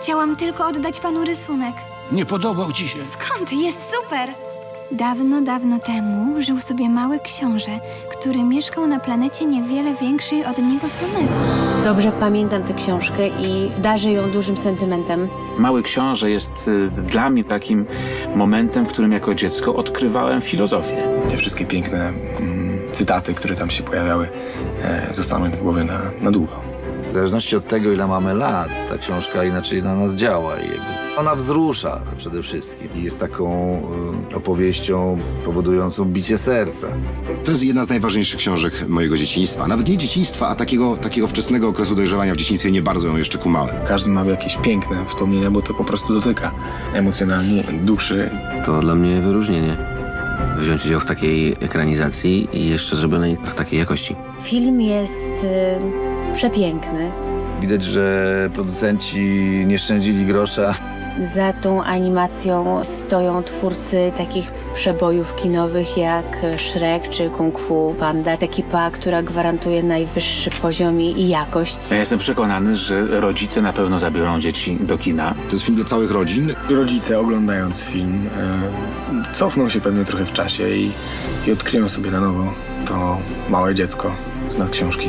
Chciałam tylko oddać panu rysunek. Nie podobał ci się? Skąd? Jest super! Dawno, dawno temu żył sobie mały książę, który mieszkał na planecie niewiele większej od niego samego. Dobrze pamiętam tę książkę i darzę ją dużym sentymentem. Mały książę jest y, dla mnie takim momentem, w którym jako dziecko odkrywałem filozofię. Te wszystkie piękne mm, cytaty, które tam się pojawiały, e, zostaną mi w głowie na, na długo. W zależności od tego, ile mamy lat, ta książka inaczej na nas działa i jakby ona wzrusza przede wszystkim. I jest taką y, opowieścią powodującą bicie serca. To jest jedna z najważniejszych książek mojego dzieciństwa. Nawet nie dzieciństwa, a takiego, takiego wczesnego okresu dojrzewania w dzieciństwie nie bardzo ją jeszcze kumałem. Każdy ma jakieś piękne wspomnienia, bo to po prostu dotyka emocjonalnie duszy. To dla mnie wyróżnienie. Wziąć udział w takiej ekranizacji i jeszcze zrobionej w takiej jakości. Film jest y, przepiękny. Widać, że producenci nie szczędzili grosza. Za tą animacją stoją twórcy takich przebojów kinowych jak Shrek czy Kung Fu Panda. Ekipa, która gwarantuje najwyższy poziom i i jakość. Ja jestem przekonany, że rodzice na pewno zabiorą dzieci do kina. To jest film dla całych rodzin. Rodzice oglądając film e, cofną się pewnie trochę w czasie i, i odkryją sobie na nowo to małe dziecko z nad książki.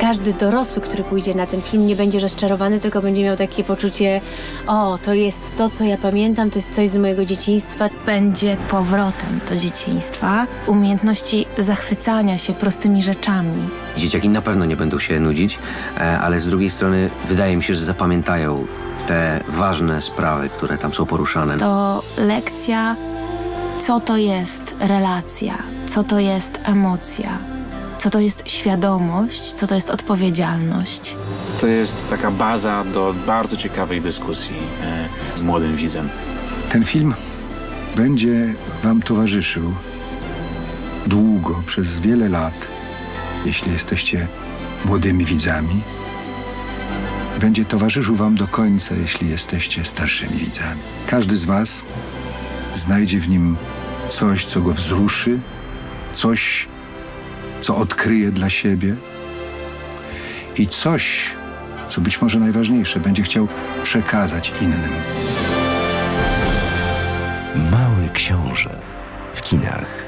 Każdy dorosły, który pójdzie na ten film, nie będzie rozczarowany, tylko będzie miał takie poczucie: o, to jest to, co ja pamiętam, to jest coś z mojego dzieciństwa. będzie powrotem do dzieciństwa, umiejętności zachwycania się prostymi rzeczami. Dzieciaki na pewno nie będą się nudzić, e, ale z drugiej strony wydaje mi się, że zapamiętają te ważne sprawy, które tam są poruszane. To lekcja, co to jest relacja, co to jest emocja, co to jest świadomość, co to jest odpowiedzialność. To jest taka baza do bardzo ciekawej dyskusji e, z młodym widzem. Ten film będzie Wam towarzyszył długo, przez wiele lat, jeśli jesteście młodymi widzami. Będzie towarzyszył Wam do końca, jeśli jesteście starszymi widzami. Każdy z Was znajdzie w nim coś, co go wzruszy, coś, co odkryje dla siebie i coś, co być może najważniejsze, będzie chciał przekazać innym. Mały książę w kinach.